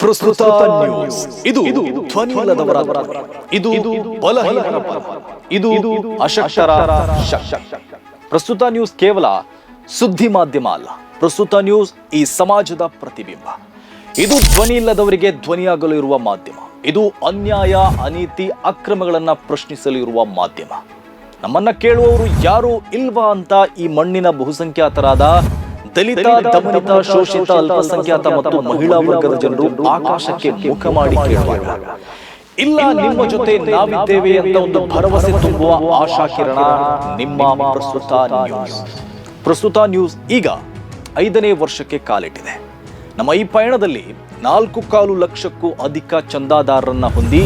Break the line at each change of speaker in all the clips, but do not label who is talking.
ಪ್ರಸ್ತುತ ನ್ಯೂಸ್ ಇದು ಇದು ಇಲ್ಲದವರ ಧ್ವನಿ. ಇದು ಬಲಹೀನರ ಇದು ಇದು ಅಶಕ್ತರ ಶಕ್ತಿ. ಪ್ರಸ್ತುತ ನ್ಯೂಸ್ ಕೇವಲ ಸುದ್ದಿ ಮಾಧ್ಯಮ ಅಲ್ಲ. ಪ್ರಸ್ತುತ ನ್ಯೂಸ್ ಈ ಸಮಾಜದ ಪ್ರತಿಬಿಂಬ. ಇದು ಧ್ವನಿ ಇಲ್ಲದವರಿಗೆ ಧ್ವನಿಯಾಗಲು ಇರುವ ಮಾಧ್ಯಮ. ಇದು ಅನ್ಯಾಯ ಅನೀತಿ ಅಕ್ರಮಗಳನ್ನ ಪ್ರಶ್ನಿಸಲು ಇರುವ ಮಾಧ್ಯಮ. ನಮ್ಮನ್ನ ಕೇಳುವವರು ಯಾರು ಇಲ್ವಾ ಅಂತ ಈ ಮಣ್ಣಿನ ಬಹುಸಂಖ್ಯಾತರಾದ ದಲಿತ ದಮನಿತ ಶೋಷಿತ ಅಲ್ಪಸಂಖ್ಯಾತ ಮತ್ತು ಮಹಿಳಾ ವರ್ಗದ ಜನರು ಆಕಾಶಕ್ಕೆ ಮುಖ ಮಾಡಿ ಕೇಳುವಾಗ ಇಲ್ಲ ನಿಮ್ಮ ಜೊತೆ ನಾವಿದ್ದೇವೆ ಅಂತ ಒಂದು ಭರವಸೆ ತುಂಬುವ ಆಶಾ ಕಿರಣ ನಿಮ್ಮ ಪ್ರಸ್ತುತ ನ್ಯೂಸ್ ಪ್ರಸ್ತುತ ನ್ಯೂಸ್ ಈಗ ಐದನೇ ವರ್ಷಕ್ಕೆ ಕಾಲಿಟ್ಟಿದೆ. ನಮ್ಮ ಈ ಪಯಣದಲ್ಲಿ ನಾಲ್ಕು ಕಾಲು ಲಕ್ಷಕ್ಕೂ ಅಧಿಕ ಚಂದಾದಾರರನ್ನ ಹೊಂದಿ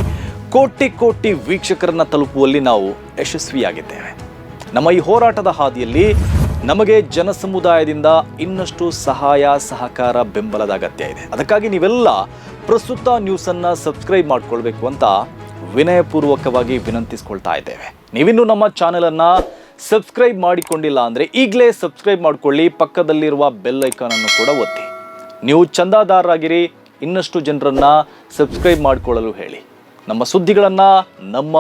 ಕೋಟಿ ಕೋಟಿ ವೀಕ್ಷಕರನ್ನ ತಲುಪುವಲ್ಲಿ ನಾವು ಯಶಸ್ವಿಯಾಗಿದ್ದೇವೆ. ನಮ್ಮ ಈ ಹೋರಾಟದ ಹಾದಿಯಲ್ಲಿ ನಮಗೆ ಜನಸಮುದಾಯದಿಂದ ಇನ್ನಷ್ಟು ಸಹಾಯ, ಸಹಕಾರ, ಬೆಂಬಲದ ಅಗತ್ಯ ಇದೆ. ಅದಕ್ಕಾಗಿ ನೀವೆಲ್ಲ ಪ್ರಸ್ತುತ ನ್ಯೂಸನ್ನು ಸಬ್ಸ್ಕ್ರೈಬ್ ಮಾಡ್ಕೊಳ್ಬೇಕು ಅಂತ ವಿನಯಪೂರ್ವಕವಾಗಿ ವಿನಂತಿಸ್ಕೊಳ್ತಾ ಇದ್ದೇವೆ. ನೀವಿನ್ನೂ ನಮ್ಮ ಚಾನೆಲನ್ನು ಸಬ್ಸ್ಕ್ರೈಬ್ ಮಾಡಿಕೊಂಡಿಲ್ಲ ಅಂದರೆ ಈಗಲೇ ಸಬ್ಸ್ಕ್ರೈಬ್ ಮಾಡ್ಕೊಳ್ಳಿ, ಪಕ್ಕದಲ್ಲಿರುವ ಬೆಲ್ ಐಕಾನ್ ಅನ್ನು ಕೂಡ ಒತ್ತಿ. ನೀವು ಚಂದಾದಾರರಾಗಿರಿ, ಇನ್ನಷ್ಟು ಜನರನ್ನು ಸಬ್ಸ್ಕ್ರೈಬ್ ಮಾಡಿಕೊಳ್ಳಲು ಹೇಳಿ. ನಮ್ಮ ಸುದ್ದಿಗಳನ್ನು, ನಮ್ಮ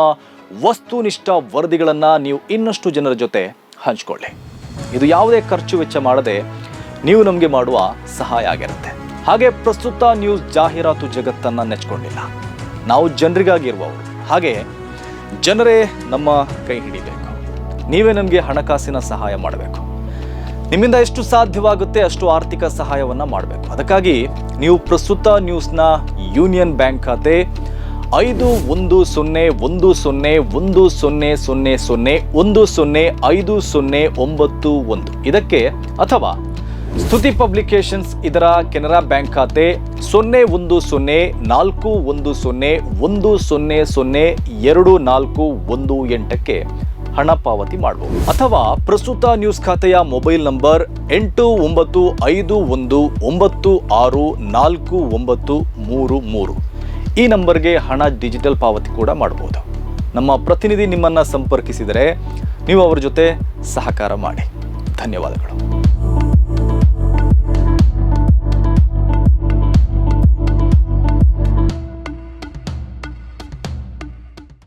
ವಸ್ತುನಿಷ್ಠ ವರದಿಗಳನ್ನು ನೀವು ಇನ್ನಷ್ಟು ಜನರ ಜೊತೆ ಹಂಚ್ಕೊಳ್ಳಿ. ಇದು ಯಾವುದೇ ಖರ್ಚು ವೆಚ್ಚ ಮಾಡದೆ ನೀವು ನಮಗೆ ಮಾಡುವ ಸಹಾಯ ಆಗಿರುತ್ತೆ. ಹಾಗೆ ಪ್ರಸ್ತುತ ನ್ಯೂಸ್ ಜಾಹೀರಾತು ಜಗತ್ತನ್ನು ನೆಚ್ಕೊಂಡಿಲ್ಲ. ನಾವು ಜನರಿಗಾಗಿರುವವರು ಹಾಗೆ ಜನರೇ ನಮ್ಮ ಕೈ ಹಿಡಿಬೇಕು. ನೀವೇ ನಮಗೆ ಹಣಕಾಸಿನ ಸಹಾಯ ಮಾಡಬೇಕು. ನಿಮ್ಮಿಂದ ಎಷ್ಟು ಸಾಧ್ಯವಾಗುತ್ತೆ ಅಷ್ಟು ಆರ್ಥಿಕ ಸಹಾಯವನ್ನ ಮಾಡಬೇಕು. ಅದಕ್ಕಾಗಿ ನೀವು ಪ್ರಸ್ತುತ ನ್ಯೂಸ್ನ ಯೂನಿಯನ್ ಬ್ಯಾಂಕ್ ಖಾತೆ ಐದು ಒಂದು ಸೊನ್ನೆ ಒಂದು ಸೊನ್ನೆ ಒಂದು ಸೊನ್ನೆ ಸೊನ್ನೆ ಸೊನ್ನೆ ಒಂದು ಸೊನ್ನೆ ಐದು ಸೊನ್ನೆ ಒಂಬತ್ತು ಒಂದು. ಇದಕ್ಕೆ ಅಥವಾ ಸ್ತುತಿ ಪಬ್ಲಿಕೇಶನ್ಸ್ ಇದರ ಕೆನರಾ ಬ್ಯಾಂಕ್ ಖಾತೆ ಸೊನ್ನೆ ಒಂದು ಸೊನ್ನೆ ನಾಲ್ಕು ಒಂದು ಸೊನ್ನೆ ಒಂದು ಸೊನ್ನೆ ಸೊನ್ನೆ ಎರಡು ನಾಲ್ಕು ಒಂದು ಎಂಟಕ್ಕೆ ಹಣ ಪಾವತಿ ಮಾಡಬಹುದು ಅಥವಾ ಪ್ರಸ್ತುತ ನ್ಯೂಸ್ ಖಾತೆಯ ಮೊಬೈಲ್ ನಂಬರ್ ಎಂಟು ಒಂಬತ್ತು ಐದು ಒಂದು ಒಂಬತ್ತು ಆರು ನಾಲ್ಕು ಒಂಬತ್ತು ಮೂರು ಮೂರು. ಈ ನಂಬರ್ಗೆ ಹಣ ಡಿಜಿಟಲ್ ಪಾವತಿ ಕೂಡ ಮಾಡಬಹುದು. ನಮ್ಮ ಪ್ರತಿನಿಧಿ ನಿಮ್ಮನ್ನು ಸಂಪರ್ಕಿಸಿದರೆ ನೀವು ಅವರ ಜೊತೆ ಸಹಕಾರ ಮಾಡಿ. ಧನ್ಯವಾದಗಳು.